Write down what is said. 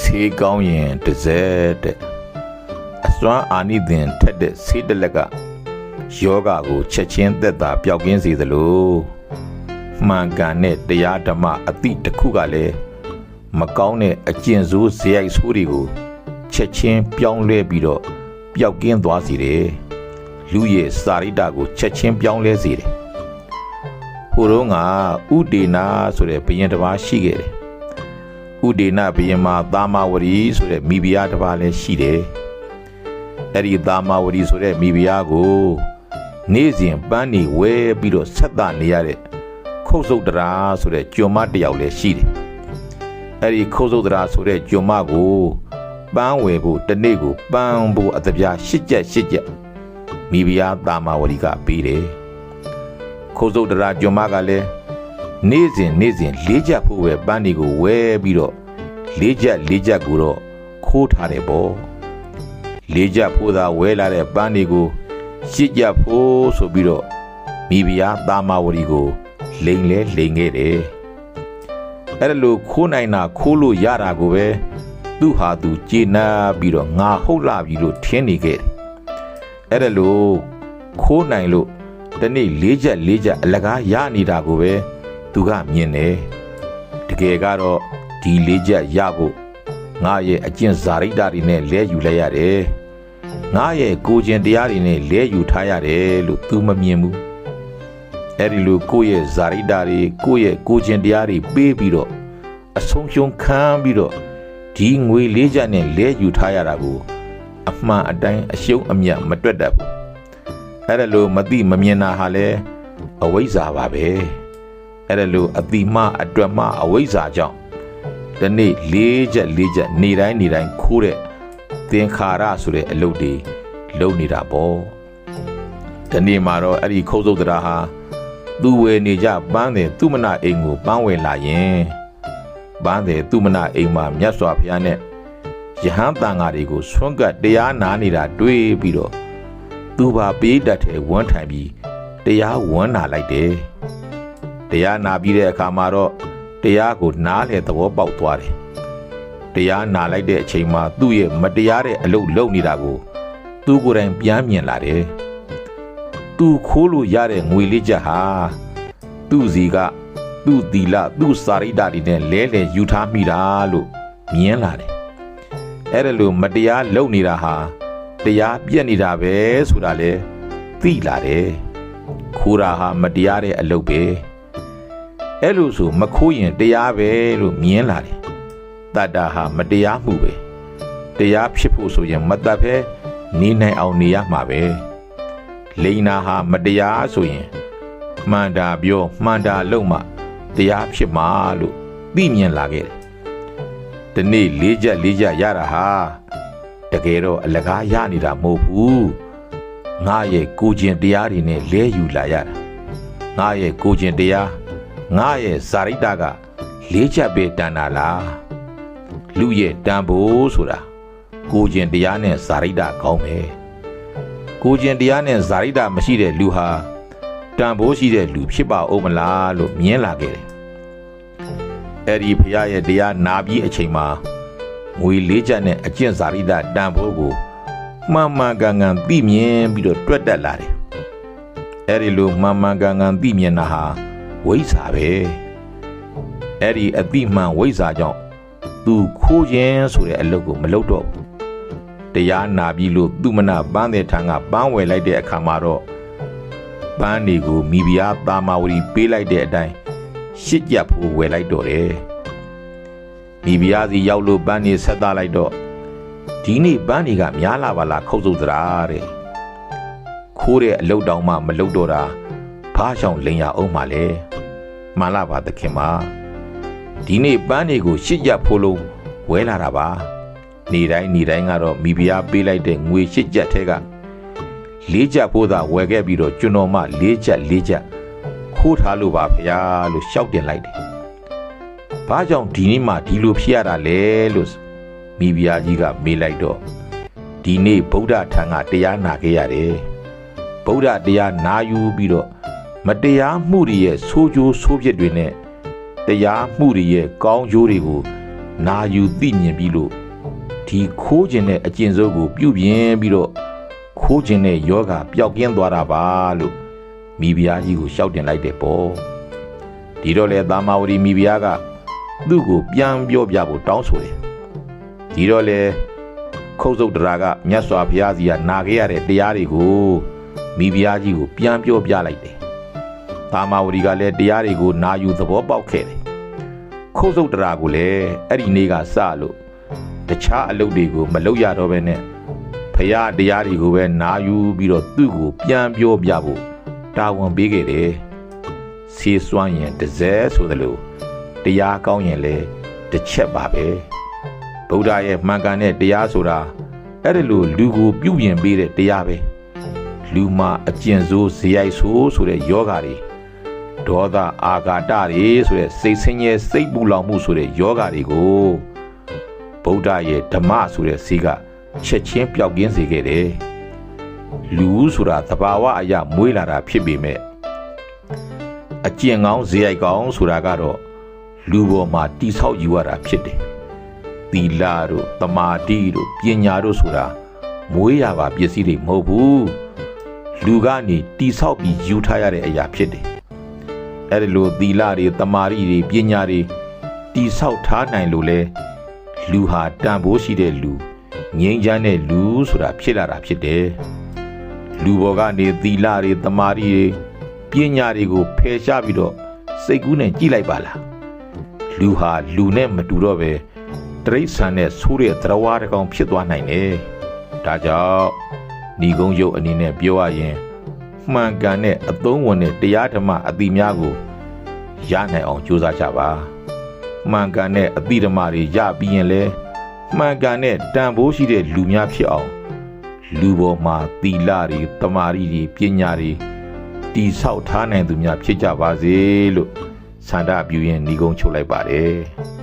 ဆေးကောင်းရင်တစ်စက်တဲ့အစွမ်းအာနိသင်ထက်တဲ့ဆေးတစ်လက်ကယောဂကိုချက်ချင်းသက်သာပျောက်ကင်းစေသလိုမှန်ကန်တဲ့တရားဓမ္မအသည့်တစ်ခုကလည်းမကောင်းတဲ့အကျင့်ဆိုးဇေယိုက်ဆိုးတွေကိုချက်ချင်းပြောင်းလဲပြီးတော့ပျောက်ကင်းသွားစေတယ်လူရဲ့စာရိတ္တကိုချက်ချင်းပြောင်းလဲစေတယ်ဟိုတော့ကဥဒေနာဆိုတဲ့ဘုရင်တစ်ပါးရှိခဲ့တယ် ဥဒေနာဘုရင်မှာသာမဝရီဆိုတဲ့မိဖုရားတစ်ပါးလည်းရှိတယ်အဲ့ဒီသာမဝရီဆိုတဲ့မိဖုရားကိုနေ့စဉ်ပန်းနေဝဲပြီးတော့ဆက်သနေရတဲ့ခုတ်ဆုပ်တရာဆိုတဲ့ကျွံမတစ်ယောက်လည်းရှိတယ်။အဲ့ဒီခုတ်ဆုပ်တရာဆိုတဲ့ကျွံမကိုပန်းဝယ်ဖို့တစ်နေ့ကိုပန်းဖို့အတပြားရှစ်ချက်ရှစ်ချက်မိဖုရားတာမာဝရီကပေးတယ်။ခုတ်ဆုပ်တရာကျွံမကလည်း နေ့စဉ်နေ့စဉ်လေးချက်ဖို့ပဲပန်းတွေကိုဝဲပြီးတော့လေးချက်လေးချက်ကိုတော့ခိုးထားတယ်ပေါ့။လေးချက်ဖို့သာဝဲလာတဲ့ပန်းတွေကိုရှစ်ကြဖို့ဆိုပြီးတော့မိဖုရားတာမာဝရီကိုလိန်လဲလိန်ခဲ့တယ်အဲ့ဒါလို့ခိုးနိုင်တာခိုးလို့ရတာကိုပဲသူ့ဟာသူကျေနပ်ပြီးတော့ငါဟုတ်လာပြီလို့ထင်နေခဲ့တယ်အဲ့ဒါလို့ခိုးနိုင်လို့ဒီနေ့လေးချက်လေးချက်အလကားရနေတာကိုပဲ သူကမြင်တယ်တကယ်ကတော့ဒီလေးချက်ရဖို့ငါရဲ့အကျင့်ဇာရိတ္တတွေနဲ့လဲယူလိုက်ရတယ်ငါရဲ့ကိုကျင်တရားတွေနဲ့လဲယူထားရတယ်လို့ तू မမြင်ဘူးအဲ့ဒီလိုကိုယ့်ရဲ့ဇာရိတာတွေကိုယ့်ရဲ့ကိုကျင်တရားတွေပေးပြီးတော့အဆုံးရှုံးခံပြီးတော့ဒီငွေလေးချက်နဲ့လဲယူထားရတာကိုအမှန်အတိုင်းအရှုံးအမြတ်မတွက်တတ်ဘူးအဲ့ဒါလိုမသိမမြင်တာဟာလဲအဝိဇ္ဇာပါပဲ အဲ့ဒါလိုအတိမအတွက်မအဝိဇ္ဇာကြောင့်ဒီနေ့လေးချက်လေးချက်နေတိုင်းနေတိုင်းခိုးတဲ့သင်္ခါရဆိုတဲ့အလုပ်တွေလုပ်နေတာပေါ့ဒီနေ့မှာတော့အဲ့ဒီခုတ်စုပ်တရားဟာသူဝယ်နေကြပန်းတယ်သူမနာအိမ်ကိုပန်းဝယ်လာရင်ပန်းတယ်သူမနာအိမ်မှာမြတ်စွာဘုရားနဲ့ယဟန်တန်ဃာတွေကိုဆွန့်ကပ်တရားနာနေတာတွေ့ပြီးတော့သူပါပေးတတ်တဲ့ဝန်းထိုင်ပြီးတရားဝန်းနာလိုက်တယ် တရားနာပြီးတဲ့အခါမှာတော့တရားကိုနားလေသဘောပေါက်သွားတယ်တရားနာလိုက်တဲ့အချိန်မှာသူ့ရဲ့မတရားတဲ့အလုပ်လုပ်နေတာကိုသူကိုယ်တိုင်ပြန်မြင်လာတယ်။သူခိုးလို့ရတဲ့ငွေလေးချက်ဟာသူ့စီကသူ့တီလာသူ့စာရိတ္တတွေနဲ့လဲလှယ်ယူထားမိတာလို့မြင်လာတယ်။အဲ့ဒါလို့မတရားလုပ်နေတာဟာတရားပြက်နေတာပဲဆိုတာလေသိလာတယ်။ခိုးတာဟာမတရားတဲ့အလုပ်ပဲ။ အဲ့လိုဆိုမခိုးရင်တရားပဲလို့မြင်လာတယ်။တတ္တာဟာမတရားမှုပဲတရားဖြစ်ဖို့ဆိုရင်မတတ်ဖဲနေနိုင်အောင်နေရမှာပဲလိန်နာဟာမတရားဆိုရင်မှန်တာပြောမှန်တာလုပ်မှတရားဖြစ်မှာလို့သိမြင်လာခဲ့တယ်ဒီနေ့လေးချက်လေးချက်ရတာဟာတကယ်တော့အလကားရနေတာမဟုတ်ဘူးငါရဲ့ကိုကျင်တရားတွေနဲ့လဲယူလာရတာငါရဲ့ကိုကျင်တရား ငါရဲ့ဇာရိတ္တကလေးချက်ပဲတန်တာလားလူရဲ့တန်ဖို့ဆိုတာကိုကျင်တရားနဲ့ဇာရိတ္တကောင်းပဲကိုကျင်တရားနဲ့ဇာရိတ္တမရှိတဲ့လူဟာတန်ဖိုးရှိတဲ့လူဖြစ်ပါဦးမလားလို့မြင်လာခဲ့တယ်အဲ့ဒီဖရာရဲ့တရားနာပြီးအချိန်မှာငွေလေးချက်နဲ့အကျင့်ဇာရိတ္တတန်ဖိုးကိုမှန်မှန်ကန်ကန်သိမြင်ပြီးတော့တွက်တက်လာတယ်အဲ့ဒီလိုမှန်မှန်ကန်ကန်သိမြင်တာဟာ ဝိဇ္ဇာပဲအဲ့ဒီအတိမှန်ဝိဇ္ဇာကြောင့်သူခိုးခြင်းဆိုတဲ့အလုပ်ကိုမလုပ်တော့ဘူးတရားနာပြီးလို့သူမနာပန်းတဲ့ထံကပန်းဝယ်လိုက်တဲ့အခါမှာတော့ပန်းတွေကိုမိဖုရားတာမာဝရီပေးလိုက်တဲ့အတိုင်းရှစ်ကြပ်ဖို့ဝယ်လိုက်တော့တယ်မိဖုရားစီရောက်လို့ပန်းတွေဆက်သားလိုက်တော့ဒီနေ့ပန်းတွေကများလာပါလားခုတ်စုပ်သလားတဲ့ခိုးတဲ့အလုတ်တောင်မှမလုတ်တော့တာဘာရှောင်လိန်ရအောင်မှလဲ မှန်လားပါသခင်မဒီနေ့ပန်းတွေကိုရှစ်ကြပ်ဖို့လို့ဝဲလာတာပါနေတိုင်းနေတိုင်းကတော့မိဖုရားပေးလိုက်တဲ့ငွေရှစ်ကြက်ထဲကလေးကြက်ဖို့သာဝယ်ခဲ့ပြီးတော့ကျွန်တော်မှလေးကြက်လေးကြက်ခိုးထားလို့ပါဖရာလို့ရှောက်တင်လိုက်တယ်။ဘာကြောင့်ဒီနေ့မှဒီလိုဖြစ်ရတာလဲလို့မိဖုရားကြီးကမေးလိုက်တော့ဒီနေ့ဗုဒ္ဓထံကတရားနာခဲ့ရတယ်။ဗုဒ္ဓတရားနာယူပြီးတော့ မတရားမှုတွေရဲ့ဆိုးကျိုးဆိုးပြစ်တွေနဲ့တရားမှုတွေရဲ့ကောင်းကျိုးတွေကိုနာယူသိမြင်ပြီးလို့ဒီခိုးခြင်းတဲ့အကျင့်စိုးကိုပြုပြင်ပြီးတော့ခိုးခြင်းတဲ့ယောဂပျောက်ကင်းသွားတာပါလို့မိဖုရားကြီးကိုရှောက်တင်လိုက်တယ်ပေါ့ဒီတော့လေသာမာဝတီမိဖုရားကသူ့ကိုပြန်ပြောပြဖို့တောင်းဆိုတယ်ဒီတော့လေခုတ်စုတ်တရာကမြတ်စွာဘုရားစီကနာခဲ့ရတဲ့တရားတွေကိုမိဖုရားကြီးကိုပြန်ပြောပြလိုက်တယ် သာမာဝတီကလည်းတရားတွေကိုနာယူသဘောပေါက်ခဲ့တယ်ခုတ်စုတ်တရာကိုလည်းအဲ့ဒီနေ့ကစလို့တခြားအလုပ်တွေကိုမလုပ်ရတော့ဘဲနဲ့ဖရာတရားတွေကိုပဲနာယူပြီးတော့သူ့ကိုပြန်ပြောပြဖို့တာဝန်ပေးခဲ့တယ်ဆေးစွမ်းရင်တစ်စဲဆိုသလိုတရားကောင်းရင်လည်းတစ်ချက်ပါပဲဗုဒ္ဓရဲ့မှန်ကန်တဲ့တရားဆိုတာအဲ့ဒါလိုလူကိုပြုပြင်ပေးတဲ့တရားပဲလူမှာအကျင့်ဆိုးဇေယိုက်ဆိုးဆိုတဲ့ယောဂါတွေ ဒေါသအာဃာတတွေဆိုတဲ့စိတ်ဆင်းရဲစိတ်ပူလောင်မှုဆိုတဲ့ယောဂါတွေကိုဗုဒ္ဓရဲ့ဓမ္မဆိုတဲ့စီကချက်ချင်းပျောက်ကင်းစေခဲ့တယ်လူဆိုတာသဘာဝအရာမွေးလာတာဖြစ်ပေမဲ့အကျင့်ကောင်းဇေယိုက်ကောင်းဆိုတာကတော့လူပေါ်မှာတိဆောက်ယူရတာဖြစ်တယ်သီလတို့တမာတိတို့ပညာတို့ဆိုတာမွေးရပါပစ္စည်းတွေမဟုတ်ဘူးလူကနေတိဆောက်ပြီးယူထားရတဲ့အရာဖြစ်တယ် အဲ့ဒီလိုသီလတွေတမာတိတွေပညာတွေတိဆောက်ထားနိုင်လို့လဲလူဟာတန်ဖိုးရှိတဲ့လူငြိမ်းချမ်းတဲ့လူဆိုတာဖြစ်လာတာဖြစ်တယ်လူဘောကနေသီလတွေတမာတိတွေပညာတွေကိုဖယ်ရှားပြီးတော့စိတ်ကူးနဲ့ကြည့်လိုက်ပါလားလူဟာလူနဲ့မတူတော့ပဲတရိษံနဲ့ဆိုးတဲ့သရဝါတစ်ကောင်ဖြစ်သွားနိုင်တယ်ဒါကြောင့်ညီကုန်းရုပ်အနေနဲ့ပြောရရင် မှန်ကန်တဲ့အသုံးဝင်တဲ့တရားဓမ္မအတိများကိုရနိုင်အောင်ကြိုးစားကြပါမှန်ကန်တဲ့အတိဓမ္မတွေရပြီးရင်လဲမှန်ကန်တဲ့တန်ဖိုးရှိတဲ့လူများဖြစ်အောင်လူပေါ်မှာသီလတွေတမာရီတွေပညာတွေတိဆောက်ထားနိုင်သူများဖြစ်ကြပါစေလို့ဆန္ဒပြုရင်ညီကုန်းချုပ်လိုက်ပါတယ်